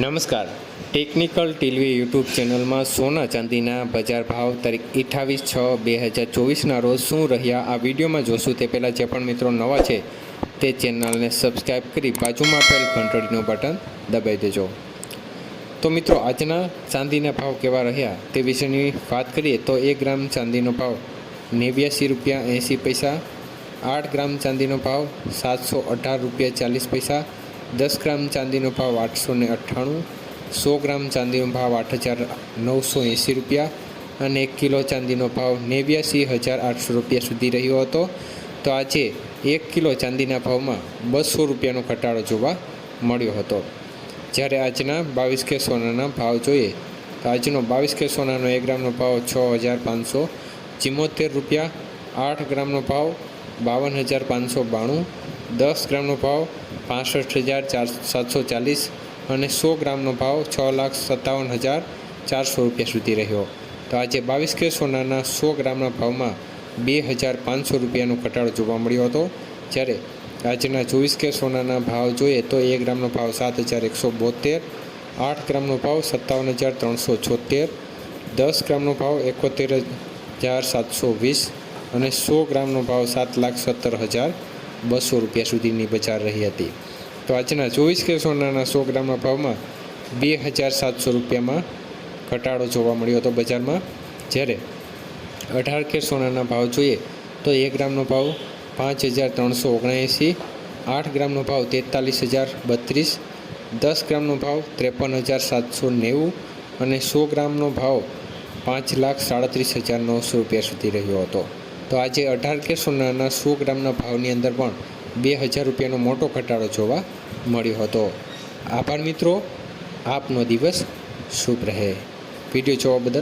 નમસ્કાર. Technical TV YouTube ચેનલમાં સોના ચાંદીના બજાર ભાવ તારીખ અઠ્ઠાવીસ છ બે હજાર ચોવીસના રોજ શું રહ્યા? આ વિડીયોમાં જોશું. તે પહેલાં જે પણ મિત્રો નવા છે, તે ચેનલને સબસ્ક્રાઈબ કરી બાજુમાં આપેલ ઘંટડીનું બટન દબાવી દેજો. તો મિત્રો, આજના ચાંદીના ભાવ કેવા રહ્યા તે વિશેની વાત કરીએ તો એક ગ્રામ ચાંદીનો ભાવ નેવ્યાસી રૂપિયા એંસી પૈસા, આઠ ગ્રામ ચાંદીનો ભાવ સાતસો અઢાર રૂપિયા ચાલીસ પૈસા દસ ગ્રામ ચાંદીનો ભાવ આઠસો ને અઠ્ઠાણું, સો ગ્રામ ચાંદીનો ભાવ આઠ હજાર નવસો એંસી રૂપિયા અને એક કિલો ચાંદીનો ભાવ નેવ્યાસી હજાર આઠસો રૂપિયા સુધી રહ્યો હતો. તો આજે એક કિલો ચાંદીના ભાવમાં બસો રૂપિયાનો ઘટાડો જોવા મળ્યો હતો. જ્યારે આજના બાવીસ કે સોનાના ભાવ જોઈએ, તો આજનો બાવીસ કે સોનાનો એક ગ્રામનો ભાવ છ હજાર પાંચસો ચિમ્મોતેર રૂપિયા, આઠ ગ્રામનો ભાવ બાવન હજાર પાંચસો બાણું દસ ગ્રામનો ભાવ પાસઠ હજાર ચાર સાતસો ચાલીસ અને સો ગ્રામનો ભાવ છ લાખ સત્તાવન હજાર ચારસો રૂપિયા સુધી રહ્યો. તો આજે બાવીસ કે સોનાના સો ગ્રામના ભાવમાં બે હજાર પાંચસો રૂપિયાનો ઘટાડો જોવા મળ્યો હતો. જ્યારે આજના ચોવીસ કે સોનાના ભાવ જોઈએ તો એક ગ્રામનો ભાવ સાત હજાર એકસો બોતેર, આઠ ગ્રામનો ભાવ સત્તાવન હજાર ત્રણસો છોતેર, દસ ગ્રામનો ભાવ એકોતેર હજાર સાતસો વીસ અને સો ગ્રામનો ભાવ સાત લાખ સત્તર હજાર બસો રૂપિયા સુધીની બજાર રહી હતી. તો આજના ચોવીસ કે સોનાના સો ગ્રામના ભાવમાં બે હજાર સાતસો રૂપિયામાં ઘટાડો જોવા મળ્યો હતો બજારમાં. જ્યારે અઢાર કે સોનાના ભાવ જોઈએ તો એક ગ્રામનો ભાવ પાંચ હજાર ત્રણસો ઓગણએંસી, આઠ ગ્રામનો ભાવ તેતાલીસ હજાર બત્રીસ, દસ ગ્રામનો ભાવ ત્રેપન હજાર સાતસો નેવું અને સો ગ્રામનો ભાવ પાંચ લાખ સાડત્રીસ હજાર નવસો રૂપિયા સુધી રહ્યો હતો. તો આજે અઢાર કે સોનાના સો ગ્રામના ભાવની અંદર પણ બે હજાર રૂપિયાનો મોટો ઘટાડો જોવા મળ્યો હતો. આભાર મિત્રો. આપનો દિવસ શુભ રહે. વીડિયો જોવા બદલ